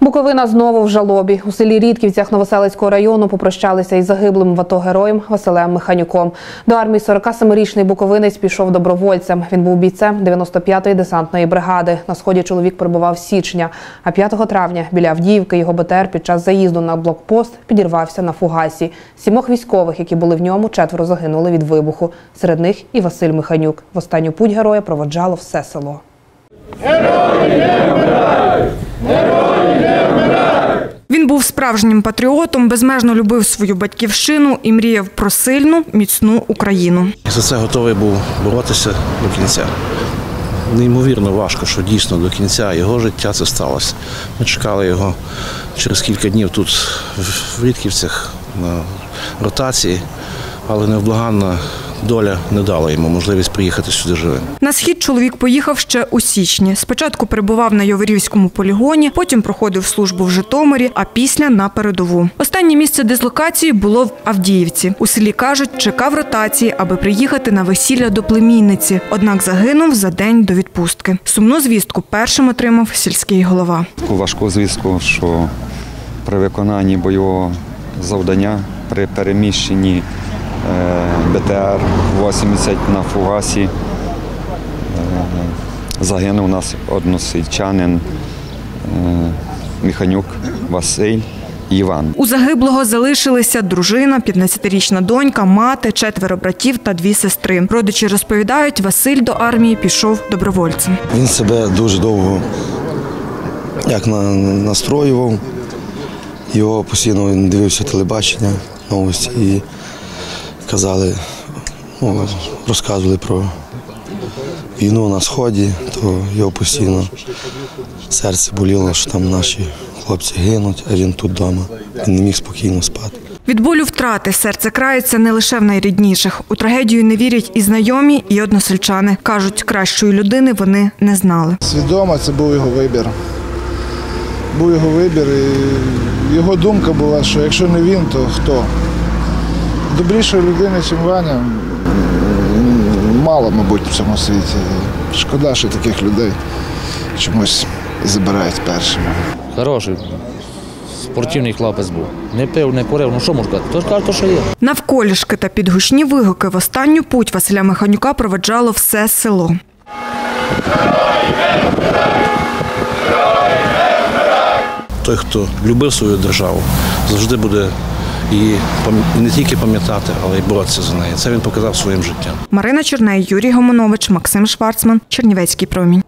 Буковина знову в жалобі. У селі Рідківцях Новоселицького району попрощалися із загиблим в героєм Василем Механюком. До армії 47-річний буковинець пішов добровольцем. Він був бійцем 95-ї десантної бригади. На сході чоловік перебував січня. А 5 травня біля Авдіївки його БТР під час заїзду на блокпост підірвався на фугасі. Сімох військових, які були в ньому, четверо загинули від вибуху. Серед них і Василь Механюк. В останню путь героя проводжало все село. Він був справжнім патріотом, безмежно любив свою батьківщину і мріяв про сильну, міцну Україну. За це готовий був боротися до кінця. Неймовірно важко, що дійсно до кінця його життя це сталося. Ми чекали його через кілька днів тут, в Рідківцях, на ротації, але невблаганна доля не дала йому можливість приїхати сюди живим. На схід чоловік поїхав ще у січні. Спочатку перебував на Йоворівському полігоні, потім проходив службу в Житомирі, а після на передову. Останнє місце дислокації було в Авдіївці. У селі кажуть, чекав ротації, аби приїхати на весілля до племінниці. Однак загинув за день до відпустки. Сумну звістку першим отримав сільський голова. таку важку звістку, що при виконанні бойового завдання, при переміщенні е, БТР 80 на фугасі е, загинув у нас односельчанин е, Міханюк Василь Іван. У загиблого залишилися дружина, 15-річна донька, мати, четверо братів та дві сестри. Родичі розповідають, Василь до армії пішов добровольцем. Він себе дуже довго як на, настроював. Його постійно він дивився телебачення, новості і казали, ну, розказували про війну на сході, то його постійно серце боліло, що там наші хлопці гинуть, а він тут вдома. Він не міг спокійно спати. Від болю втрати серце крається не лише в найрідніших. У трагедію не вірять і знайомі, і односельчани. Кажуть, кращої людини вони не знали. Свідомо це був його вибір. Був його вибір, і його думка була, що якщо не він, то хто? Добрішої людини, ніж Ваня, мало, мабуть, в цьому світі. Шкода, що таких людей чомусь забирають першими. Хороший, спортивний хлопець був. Не пив, не курив, ну що можу сказати? То ж каже, то, що є. Навколішки та підгучні вигуки в останню путь Василя Механюка проведжало все село. Той, хто любив свою державу, завжди буде пам- не тільки пам'ятати, але й боротися за неї. Це він показав своїм життям. Марина Черней, Юрій Гомонович, Максим Шварцман, Чернівецький промінь.